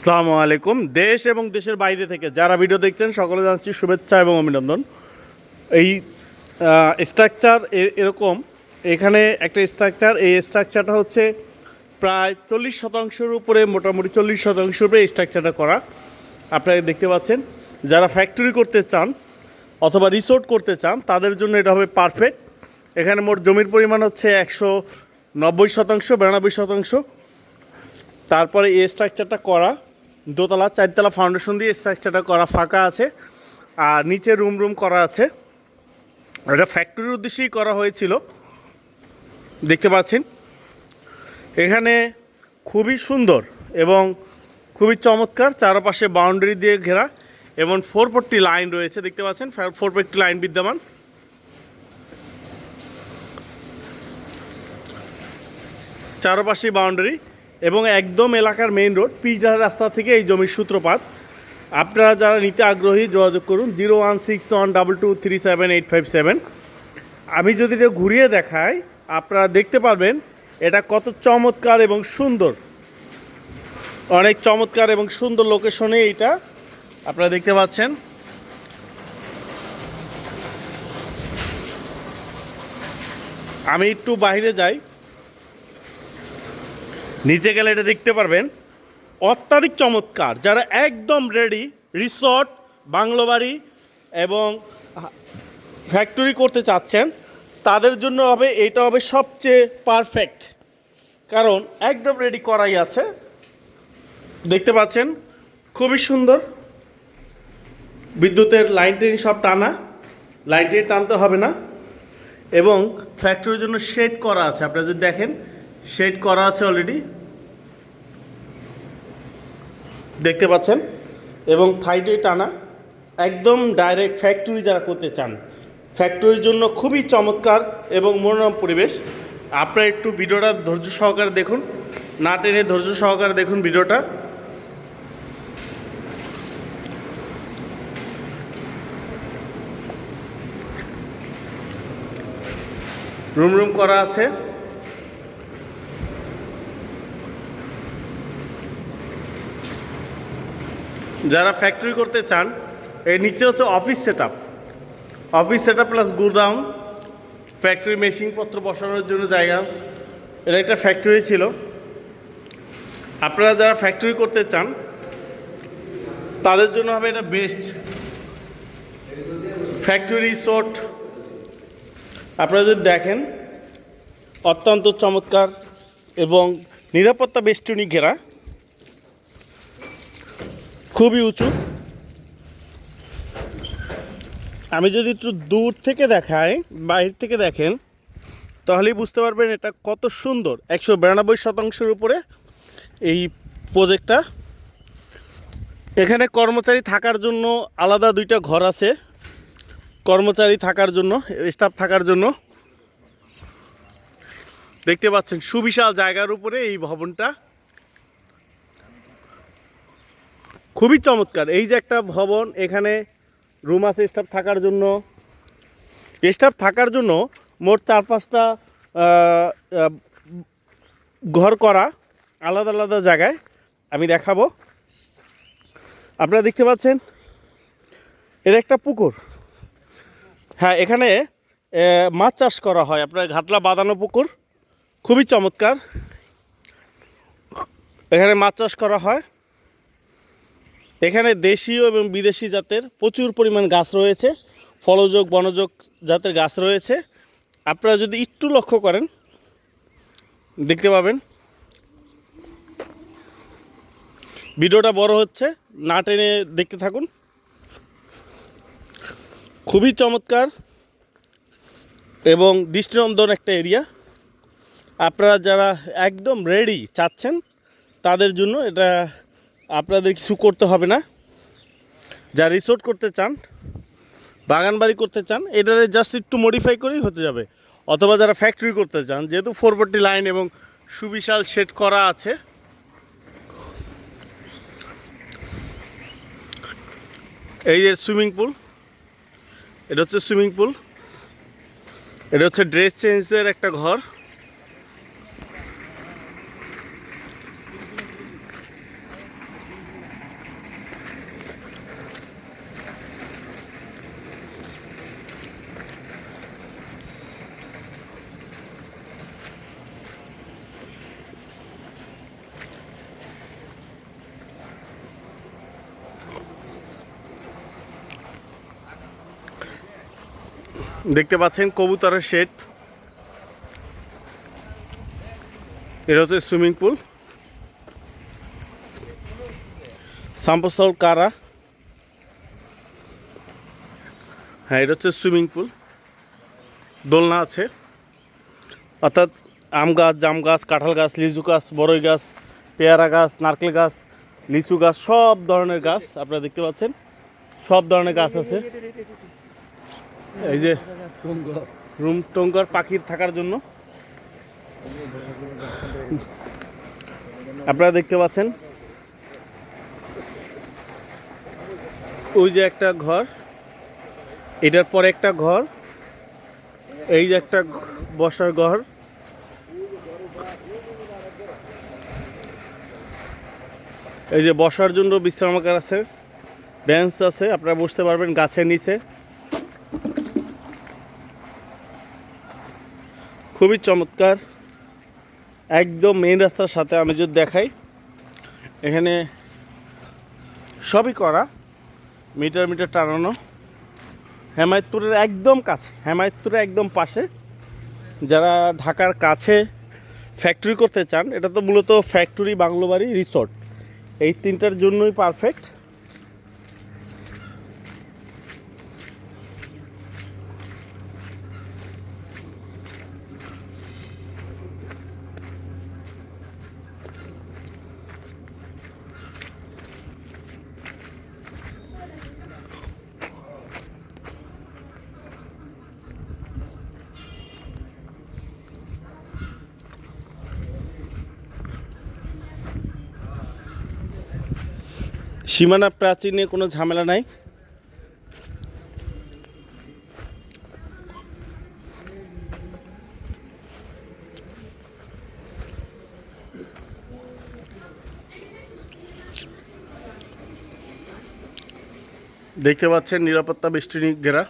আসসালামু আলাইকুম। দেশ এবং দেশের বাইরে থেকে যারা ভিডিও দেখছেন সকলে জানাচ্ছি শুভেচ্ছা এবং অভিনন্দন। এই স্ট্রাকচার এরকম, এখানে একটা স্ট্রাকচার এই স্ট্রাকচারটা হচ্ছে প্রায় চল্লিশ শতাংশের উপরে, মোটামুটি চল্লিশ শতাংশের উপরে স্ট্রাকচারটা করা। আপনারা দেখতে পাচ্ছেন, যারা ফ্যাক্টরি করতে চান অথবা রিসোর্ট করতে চান, তাদের জন্য এটা হবে পারফেক্ট এখানে মোট জমির পরিমাণ হচ্ছে একশো নব্বই শতাংশ, বিরানব্বই শতাংশ। তারপরে এই স্ট্রাকচারটা করা। দোতলা, চারতলা ফাউন্ডেশন দিয়ে স্ট্রাকচারটা করা ফাঁকা আছে। আর নিচে রুম রুম করা আছে। এটা ফ্যাক্টরির উদ্দেশ্যেই করা হয়েছিল। দেখতে পাচ্ছেন? এখানে খুবই সুন্দর এবং খুবই চমৎকার চারপাশে বাউন্ডারি দিয়ে ঘেরা এবং ফোর ফোরটি লাইন রয়েছে। দেখতে পাচ্ছেন? ফোর ফোরটি লাইন বিদ্যমান। চারপাশে বাউন্ডারি এবং একদম এলাকার মেইন রোড পিজার রাস্তা থেকে এই জমির সূত্রপাত। আপনারা যারা নিতে আগ্রহী, যোগাযোগ করুন zero one six one double two three seven eight five seven. আমি যদি এটা ঘুরিয়ে দেখাই, আপনারা দেখতে পারবেন, এটা কত চমৎকার এবং সুন্দর। অনেক চমৎকার এবং সুন্দর লোকেশনে এইটা আপনারা দেখতে পাচ্ছেন। আমি একটু বাইরে যাই। নিচে গেলে এটা দেখতে পারবেন। অত্যাধিক চমৎকার। যারা একদম রেডি রিসর্ট বাংলো বাড়ি এবং ফ্যাক্টরি করতে চাচ্ছেন, তাদের জন্য হবে, এটা হবে সবচেয়ে পারফেক্ট কারণ একদম রেডি করাই আছে। দেখতে পাচ্ছেন, খুবই সুন্দর। বিদ্যুতের লাইন টেন সব টানা। লাইন টেন টানতে হবে না। এবং ফ্যাক্টরির জন্য শেড করা আছে। আপনারা যদি দেখেন শেড করা আছে অলরেডি দেখতে পাচ্ছেন? এবং থাইটে টানা। একদম ডাইরেক্ট ফ্যাক্টরি যারা করতে চান ফ্যাক্টরির জন্য খুবই চমৎকার এবং মনোরম পরিবেশ। আপনারা একটু ভিডিওটা ধৈর্য সহকারে দেখুন। না টেনে ধৈর্য সহকারে দেখুন ভিডিওটা। রুম রুম করা আছে। যারা ফ্যাক্টরি করতে চান, এর নিচে হচ্ছে office set office set plus গুদাম ফ্যাক্টরি মেশিনপত্র বসানোর জন্য জায়গা। এটা একটা ফ্যাক্টরি ছিল। আপনারা যারা ফ্যাক্টরি করতে চান, তাদের জন্য হবে এটা বেস্ট ফ্যাক্টরি রিসোর্ট আপনারা যদি দেখেন, অত্যন্ত চমৎকার এবং নিরাপত্তা বেষ্টনী ঘেরা। খুবই উঁচু। আমি যদি একটু দূর থেকে দেখাই বাইরে থেকে দেখেন, তাহলেই বুঝতে পারবেন এটা কত সুন্দর। একশো বিরানব্বই শতাংশের উপরে এই প্রজেক্টটা এখানে কর্মচারী থাকার জন্য আলাদা দুইটা ঘর আছে। কর্মচারী থাকার জন্য স্টাফ থাকার জন্য। দেখতে পাচ্ছেন সুবিশাল জায়গার উপরে এই ভবনটা। খুবই চমৎকার। এই যে একটা ভবন, এখানে রুম আছে স্টাফ থাকার জন্য। স্টাফ থাকার জন্য মোট চার পাঁচটা ঘর করা আলাদা আলাদা জায়গায় আমি দেখাবো। আপনারা দেখতে পাচ্ছেন, এর একটা পুকুর। হ্যাঁ এখানে মাছ চাষ করা হয়। আপনার ঘাটলা বাঁধানো পুকুর, খুবই চমৎকার। এখানে মাছ চাষ করা হয়। এখানে দেশীয় এবং বিদেশি জাতের প্রচুর পরিমাণ গাছ রয়েছে, ফলযোগ, বনযোগ জাতের গাছ রয়েছে। আপনারা যদি একটু লক্ষ্য করেন, দেখতে পাবেন, ভিডিওটা বড় হচ্ছে, না টেনে দেখতে থাকুন। খুবই চমৎকার এবং দৃষ্টিনন্দন একটা এরিয়া। আপনারা যারা একদম রেডি চাচ্ছেন, তাদের জন্য এটা আপনাদের কিছু করতে হবে না। যা রিসোর্ট করতে চান বাগান বাড়ি করতে চান, এটারে জাস্ট একটু মডিফাই করেই হতে যাবে। অথবা যারা ফ্যাক্টরি করতে চান, যেহেতু ফোর ফোরবর্টি লাইন এবং সুবিশাল সেট করা আছে, এই যে সুইমিং পুল এটা হচ্ছে সুইমিং পুল এটা হচ্ছে ড্রেস চেঞ্জের একটা ঘর। দেখতে পাচ্ছেন কবুতরের শেড। এটা হচ্ছে সুইমিং পুল। সাম্পসল কারা? হ্যাঁ এটা হচ্ছে সুইমিং পুল। দোলনা আছে। অর্থাৎ আম গাছ, জাম গাছ, কাঁঠাল গাছ, লিচু গাছ বড়ই গাছ, পেয়ারা গাছ, নারকেল গাছ, লিচু গাছ, সব ধরনের গাছ আপনারা দেখতে পাচ্ছেন। সব ধরনের গাছ আছে। এই যে রুম টঙ্কার পাখির থাকার জন্য। আপনারা দেখতে পাচ্ছেন। ওই যে একটা ঘর, এটার পরে একটা ঘর, এই যে একটা বসার ঘর। এই যে বসার জন্য বিশ্রামাগার আছে, বেঞ্চ আছে, আপনারা বসতে পারবেন গাছের নিচে। খুবই চমৎকার। একদম মেন রাস্তার সাথে আমি যদি দেখাই, এখানে সবই করা, মিটার মিটার টানানো। হেমায়তপুরের একদম কাছে, হেমায়তপুরের একদম পাশে। যারা ঢাকার কাছে ফ্যাক্টরি করতে চান, এটা তো মূলত ফ্যাক্টরি বাংলোবাড়ি রিসোর্ট এই তিনটার জন্যই পারফেক্ট সীমানা প্রাচীর নিয়ে কোনো ঝামেলা নাই। দেখতে পাচ্ছেন নিরাপত্তা বেষ্টনী ঘেরা।